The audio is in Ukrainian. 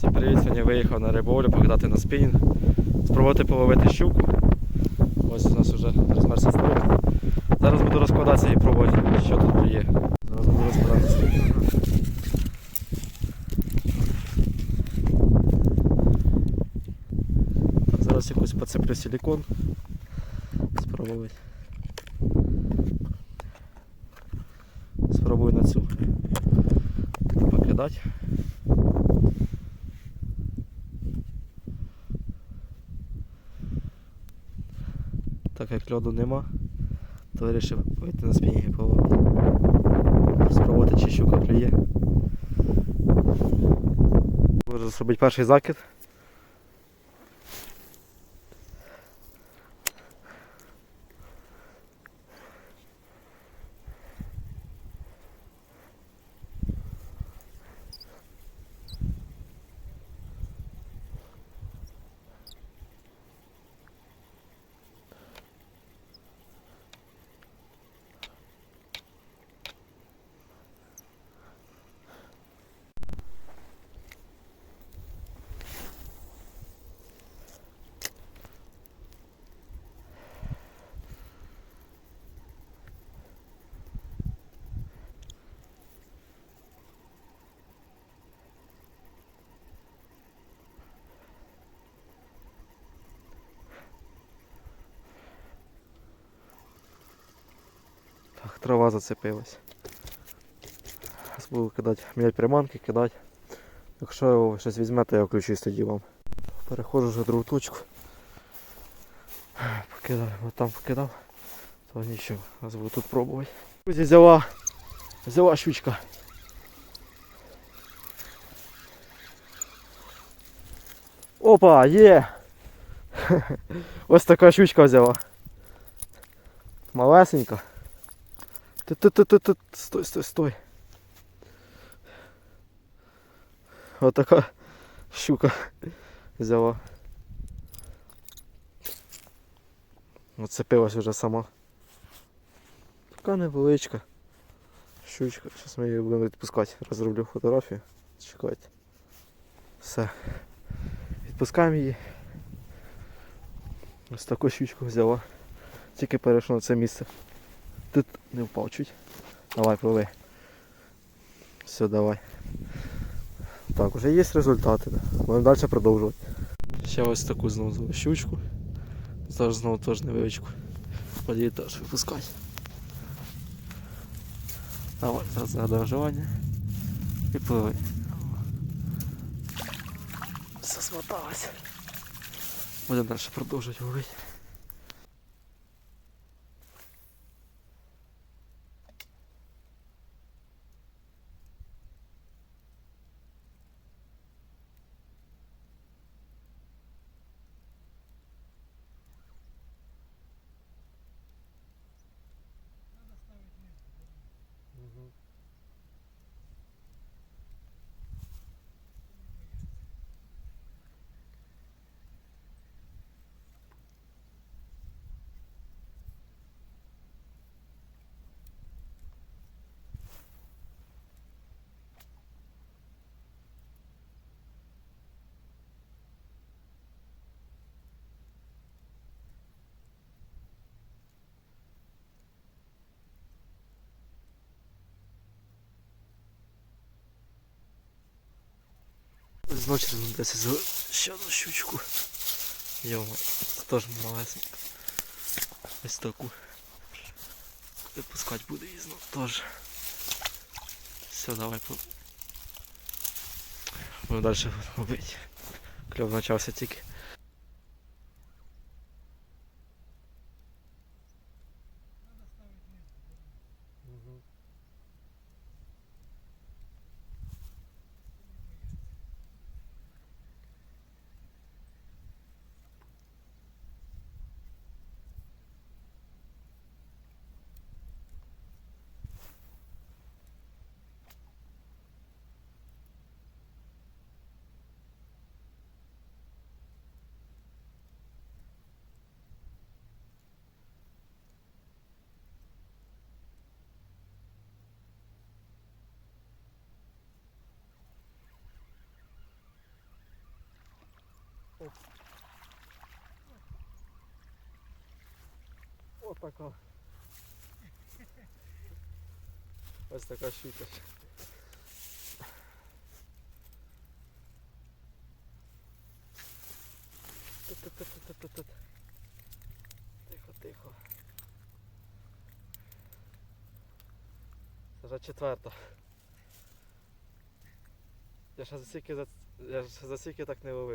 Всім привіт, сьогодні виїхав на риболю покидати на спінінг. Спробувати половити щуку. Ось у нас вже розмерся строк. Зараз буду розкладатися і пробувати, що тут є. Зараз буду розкладатися. Так, зараз якусь поцеплю силикон. Спробувати. Спробую на цю покидати. Так як льоду нема, то вирішив вийти на спінінги половити. Спробувати чи щука клює. Можу зробити перший закид. Трава зацепилась. Буду кидати, міняти приманки, кидати. Якщо ви щось візьмете, я включусь тоді вам. Переходжу вже в другу точку. Покидав, от там покидав. То нічого, зараз буду тут пробувати. Друзі, взяла, взяла щучка. Опа, є! Ось така щучка взяла. Малесенька. Тут-тут-тут-тут, стой, стой, стой. Вот така щука взяла. Оцепилась вже сама. Така невеличка. Щучка. Зараз ми її будемо відпускати. Розроблю фотографію. Чекайте. Все. Відпускаємо її. Ось таку щучку взяла. Тільки перейшов на це місце. Тут не впав чуть. Давай, пливи. Все, давай. Так, вже є результати. Будемо далі продовжувати. Ще ось таку знову знову щучку. Зараз знову теж невеличку. Події теж випускай. Давай, зараз згадаємо вживання. І пливи. Все смоталось. Будемо далі продовжувати ловити. Зночі десь за ще одну щучку. Йома, це теж малесенька. Ось таку. Випускати буде її знову теж. Все, давай. Будемо далі робити. Кльов почався тільки. Оп. Отака. Ось така щука. Тут-тут-тут-тут-тут. Тихо, тихо. Це вже четверта. Я ще за... Я ж засіки так не ловив.